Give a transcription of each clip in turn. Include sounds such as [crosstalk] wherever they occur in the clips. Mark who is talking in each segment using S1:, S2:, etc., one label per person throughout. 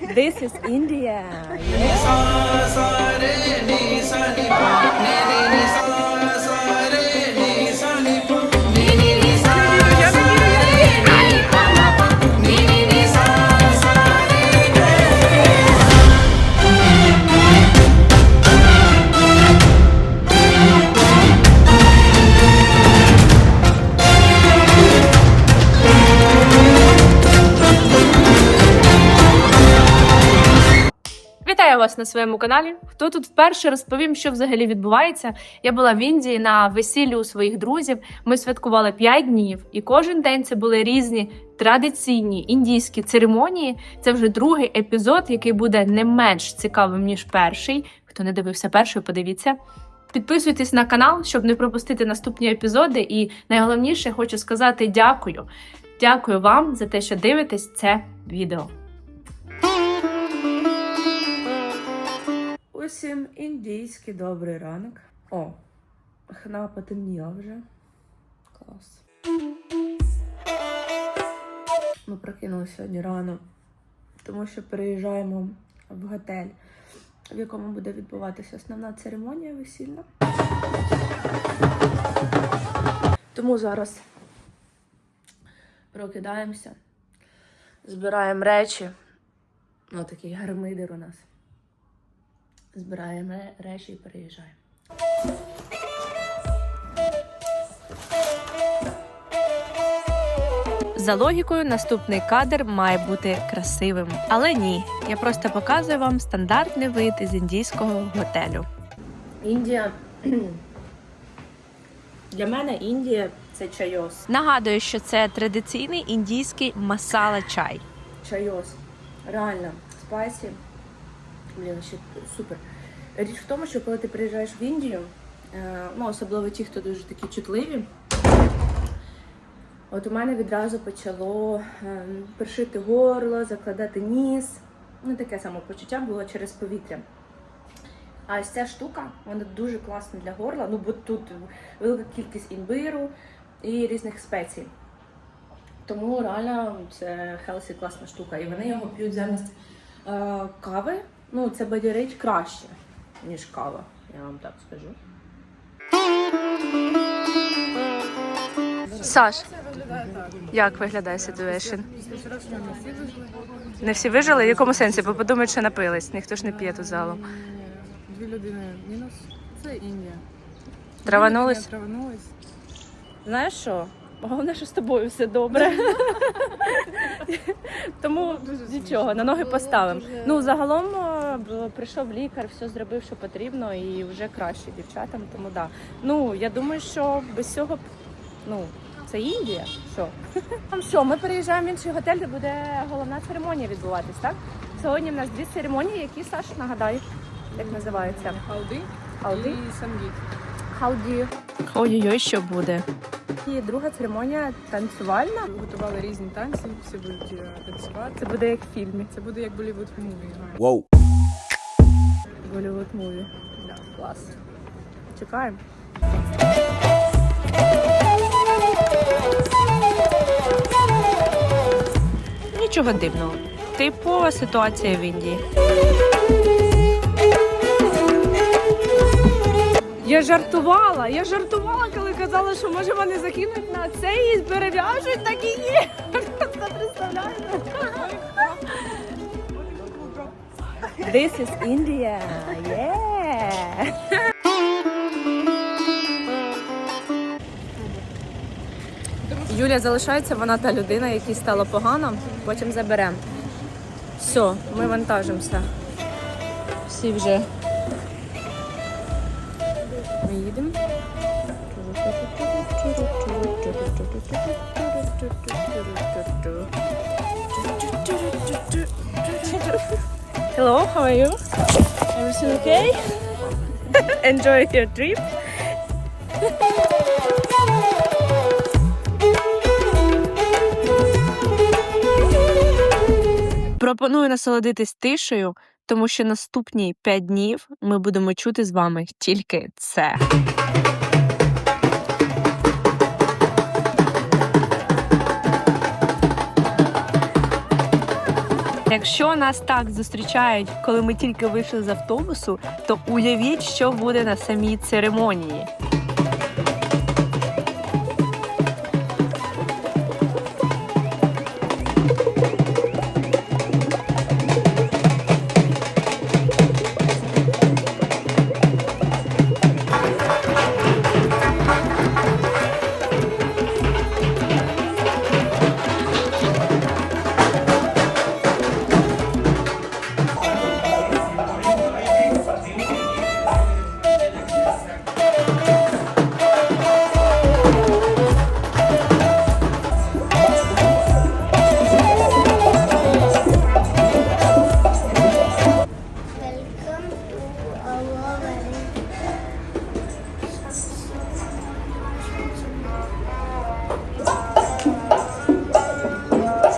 S1: This is India.
S2: Вас на своєму каналі. Хто тут вперше розповім, що взагалі відбувається? Я була в Індії на весіллі у своїх друзів. Ми святкували 5 днів, і кожен день це були різні традиційні індійські церемонії. Це вже другий епізод, який буде не менш цікавим ніж перший. Хто не дивився перший, подивіться. Підписуйтесь на канал, щоб не пропустити наступні епізоди. І найголовніше хочу сказати дякую. Дякую вам за те, що дивитесь це відео.
S1: Усім індійський добрий ранок. О, хна потемніла вже. Клас. Ми прокинулися сьогодні рано, тому що переїжджаємо в готель, в якому буде відбуватися основна церемонія весільна. Тому зараз прокидаємося, збираємо речі. Ну, такий гармидер у нас. Збираємо речі і переїжджаємо.
S2: За логікою, наступний кадр має бути красивим. Але ні, я просто показую вам стандартний вид із індійського готелю.
S1: Індія. Для мене Індія це чайос.
S2: Нагадую, що це традиційний індійський масала чай.
S1: Чайос. Реально, спайсі. Блін, ще супер. Річ в тому, що коли ти приїжджаєш в Індію, е, ну особливо ті, хто дуже такі чутливі. От у мене відразу почало е, першити горло, закладати ніс. Ну, таке самопочуття було через повітря. А ось ця штука, вона дуже класна для горла, ну бо тут велика кількість імбиру і різних спецій. Тому реально це хелсі класна штука. І вони його п'ють замість е, кави. Ну, це бадярить краще, ніж кава, я вам так скажу.
S2: Саш, як виглядає ситуація? Не всі вижили? В якому сенсі? Бо подумають, що напились. Ніхто ж не п'є тут залом.
S3: Дві людини мінус. Це Індія.
S2: Траванулись?
S3: Траванулись.
S1: Знаєш що? Головне, що з тобою все добре. [laughs] Тому нічого, на ноги поставимо. Ну, загалом прийшов лікар, все зробив, що потрібно, і вже краще дівчатам, тому да. Ну, я думаю, що без цього ну, це Індія. Що? [laughs] Там що, ми переїжджаємо в інший готель, де буде головна церемонія відбуватись, так? Сьогодні в нас дві церемонії, які Саш нагадаю, як називаються.
S3: Халди
S1: Халди?
S3: і сангіт.
S1: Халді.
S2: Ой-ой-ой, що буде?
S1: І друга церемонія танцювальна.
S3: Готували різні танці, всі будуть е, танцювати.
S1: Це буде як в фільмі.
S3: Це буде як Болівуд муві.
S4: Whoa.
S1: Болівуд муві. Да, клас. Чекаємо.
S2: Нічого дивного. Типова ситуація в Індії.
S1: Я жартувала, я жартувала, коли казала, що може вони закинуть на це і перев'яжуть, так і є. [laughs] Представляєте? This is India. Yeah. Юля залишається, вона та людина, якій стало погано, потім заберемо. Все, ми вантажимося. Всі вже. Ми їдемо. Hello, how are you? Everything okay? [laughs] Enjoy your trip.
S2: Пропоную насолодитись тишею, тому що наступні 5 днів ми будемо чути з вами тільки це.
S1: Якщо нас так зустрічають, коли ми тільки вийшли з автобусу, то уявіть, що буде на самій церемонії.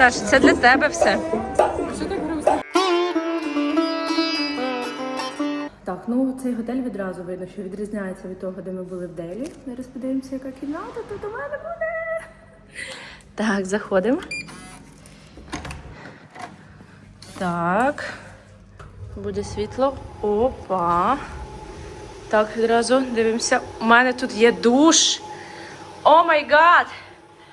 S1: Саш, це для тебе все.
S3: Так?
S5: Ну цей готель відразу видно, що відрізняється від того, де ми були в Делі. Зараз подивимося, яка кімната тут у мене буде. Так, заходимо. Так. Буде світло. Опа. Так, відразу дивимося. У мене тут є душ. О май гад!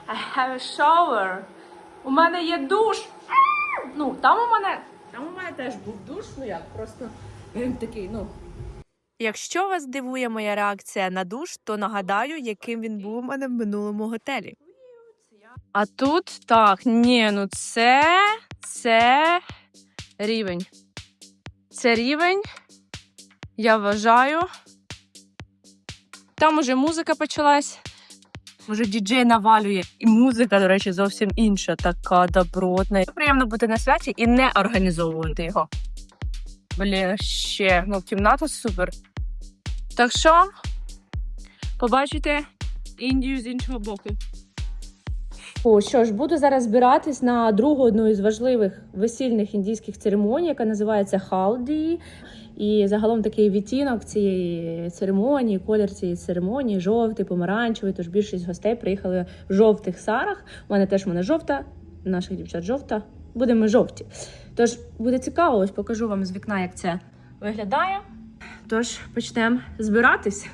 S5: I have a shower. У мене є душ. Ну, там у мене. Там у мене теж був душ, ну як, просто він такий, ну.
S1: Якщо вас дивує моя реакція на душ, то нагадаю, яким він був у мене в минулому готелі. А тут так, ні, ну це, це рівень. Це рівень, я вважаю. Там уже музика почалась. Може, діджей навалює, і музика, до речі, зовсім інша, така добротна. Приємно бути на святі і не організовувати його. Блін, ще ну кімната супер. Так що побачите Індію з іншого боку. О, що ж, буду зараз збиратись на другу одну із важливих весільних індійських церемоній, яка називається халді. І загалом такий відтінок цієї церемонії, колір цієї церемонії, жовтий, помаранчевий. Тож більшість гостей приїхали в жовтих сарах. У мене теж в мене жовта, наших дівчат жовта. Будемо жовті. Тож буде цікаво, ось покажу вам з вікна, як це виглядає. Тож почнемо збиратись.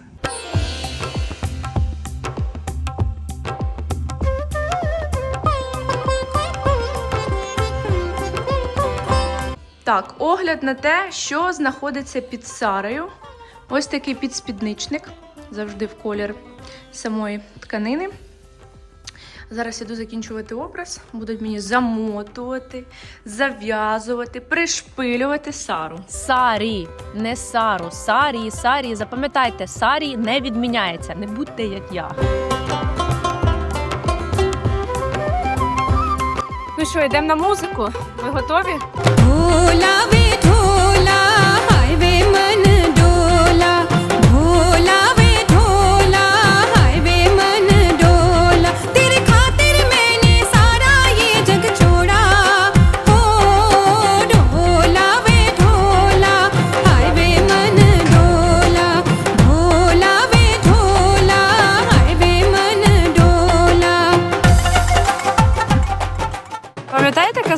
S1: Так, огляд на те, що знаходиться під Сарою. Ось такий підспідничник, завжди в колір самої тканини. Зараз іду закінчувати образ, будуть мені замотувати, зав'язувати, пришпилювати Сару. Сарі, не Сару, Сарі, Сарі. Запам'ятайте, Сарі не відміняється. Не будьте як я. Що, йдемо на музику? Ви готові?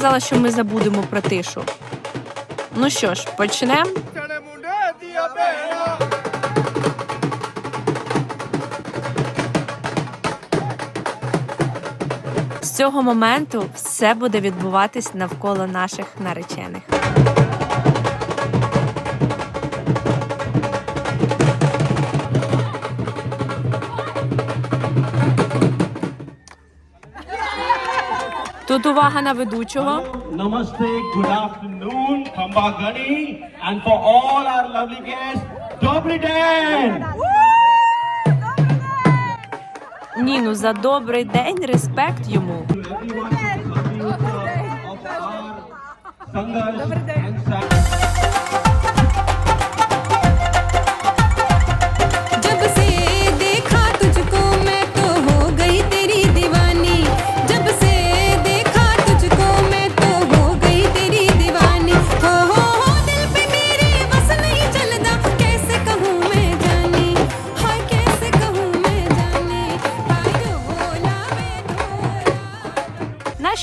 S1: Казала, що ми забудемо про тишу? Ну що ж, почнемо. З цього моменту все буде відбуватись навколо наших наречених. Тут увага на ведучого.
S6: Namaste, good afternoon, Khamba Gani, and for all our lovely guests, Dobry Den!
S1: Ні, ну за добрий день, респект йому.
S6: To everyone who is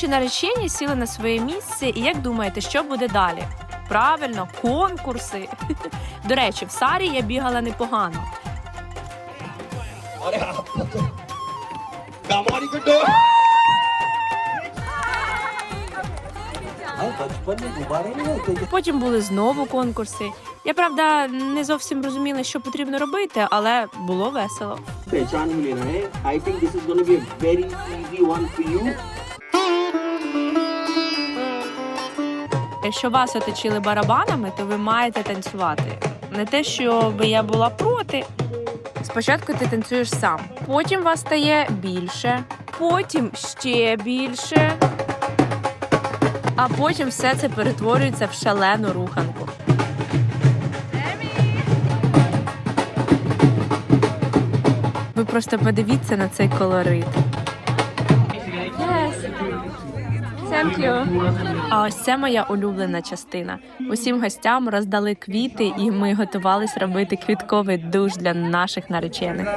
S1: Наші наречені сіли на своє місце, і як думаєте, що буде далі? Правильно, конкурси. [laughs] До речі, в Сарі я бігала непогано. Потім були знову конкурси. Я правда не зовсім розуміла, що потрібно робити, але було весело. Якщо вас оточили барабанами, то ви маєте танцювати. Не те, щоб я була проти. Спочатку ти танцюєш сам, потім вас стає більше, потім ще більше, а потім все це перетворюється в шалену руханку. Ви просто подивіться на цей колорит. Thank you. А ось це моя улюблена частина. Усім гостям роздали квіти, і ми готувались робити квітковий душ для наших наречених.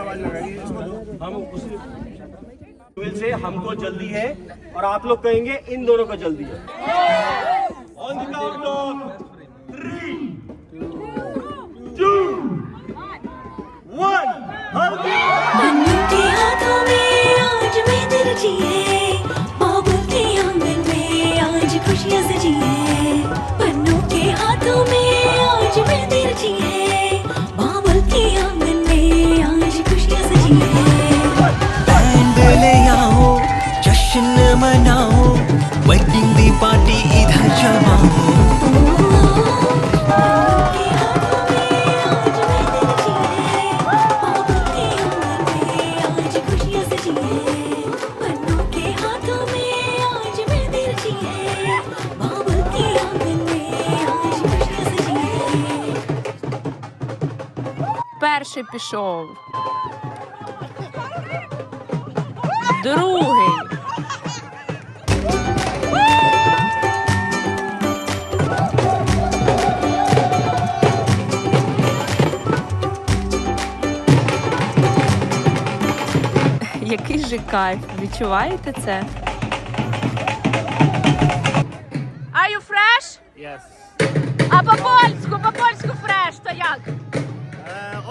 S1: Перший пішов. Другий. Який же кайф, відчуваєте це? Are you fresh?
S7: Yes.
S1: А по-польську, по-польську фреш, то як?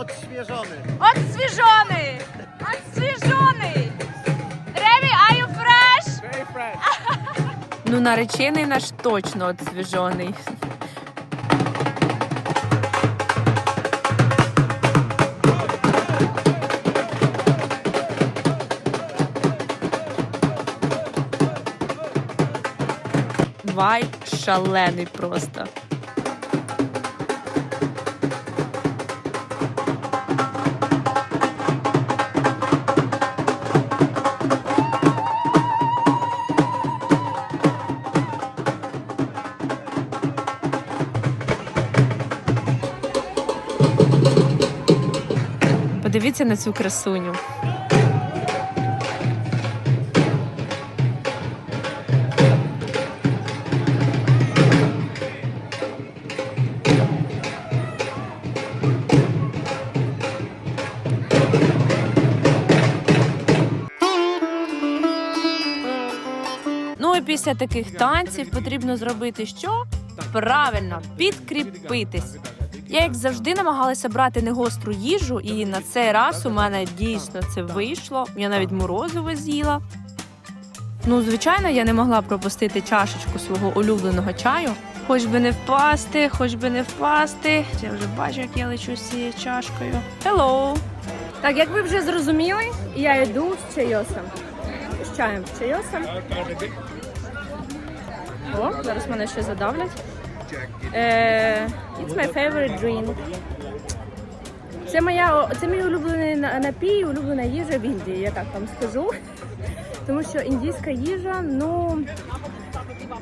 S7: Odświeżony.
S1: Odświeżony! Odświeżony! Реві, are you fresh?
S7: Very fresh.
S1: Ну, наречений наш точно odświeżony. Вайб шалений просто. Подивіться на цю красуню. Ну і після таких танців потрібно зробити що? Правильно, підкріпитись. Я, як завжди, намагалася брати негостру їжу, і на цей раз у мене дійсно це вийшло. Я навіть морозиво з'їла. Ну, звичайно, я не могла пропустити чашечку свого улюбленого чаю. Хоч би не впасти, хоч би не впасти. Я вже бачу, як я лечу з цією чашкою. Hello!
S5: Так, як ви вже зрозуміли, я йду з чайосом. З чаєм з чайосом. О, зараз мене ще задавлять. Е, it's my favorite drink. Це моя це мій улюблений напій, улюблена їжа в Індії, я так вам скажу. Тому що індійська їжа, ну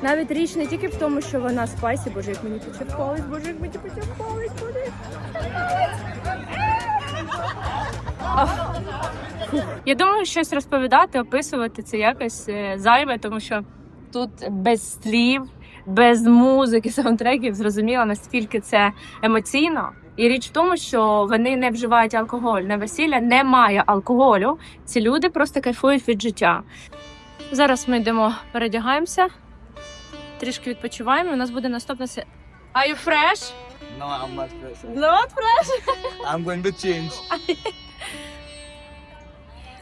S5: навіть річ не тільки в тому, що вона спайсі, боже, як мені почерпались, боже, як мені почерпались, боже.
S1: Я думаю, щось розповідати, описувати це якось е, зайве, тому що тут без слів, без музики, [laughs] саундтреків зрозуміло, наскільки це емоційно. І річ в тому, що вони не вживають алкоголь. На весілля немає алкоголю. Ці люди просто кайфують від життя. Зараз ми йдемо, передягаємося, трішки відпочиваємо. У нас буде наступна се... Are you fresh?
S8: No, I'm not fresh.
S1: Not fresh?
S8: I'm going to change. [laughs]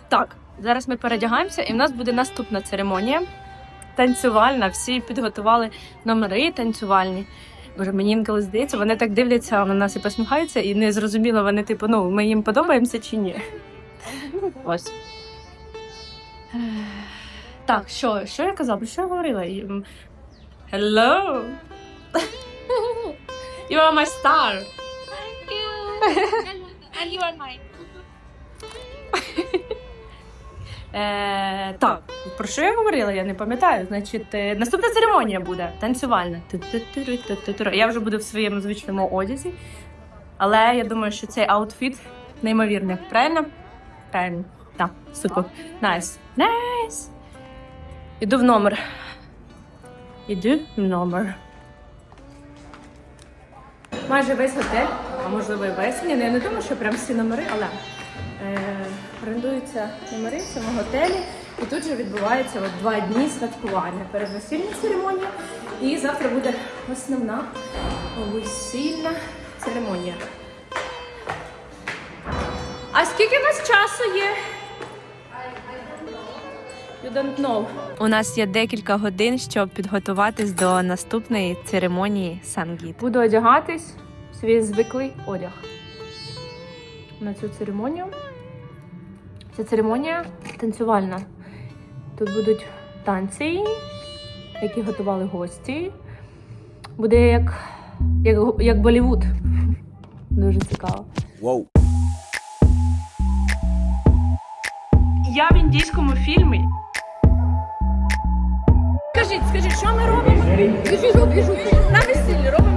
S1: Так, зараз ми передягаємося, і в нас буде наступна церемонія. Танцювальна. Всі підготували номери танцювальні. Боже, мені інколи здається, вони так дивляться на нас і посміхаються, і не зрозуміло, вони, типу, ну, ми їм подобаємося чи ні. Ось. Так, що, що я казала? Що я говорила? Hello! You are my star!
S5: Thank you. And you are mine.
S1: Е, так, про що я говорила? Я не пам'ятаю. Значить, е, наступна церемонія буде танцювальна. Я вже буду в своєму звичному одязі. Але я думаю, що цей аутфіт неймовірний. Правильно? Правильно. Так, супер. Найс. Найс. Іду в номер. Іду в номер. Майже весь готель, а можливо і весь. Ні, ну, я не думаю, що прям всі номери, але орендуються номери в цьому готелі. І тут же відбувається от два дні святкування. Передвесільна церемонія. І завтра буде основна весільна церемонія. А скільки у нас часу є? You don't know. У нас є декілька годин, щоб підготуватись до наступної церемонії Сангіт. Буду одягатись в свій звиклий одяг на цю церемонію. Ця церемонія танцювальна. Тут будуть танці, які готували гості. Буде як, як, як Болівуд. Дуже цікаво.
S8: Wow.
S1: Я в індійському фільмі. Скажіть, скажіть, що ми робимо? Двіжуху, двіжуху. На весіллі робимо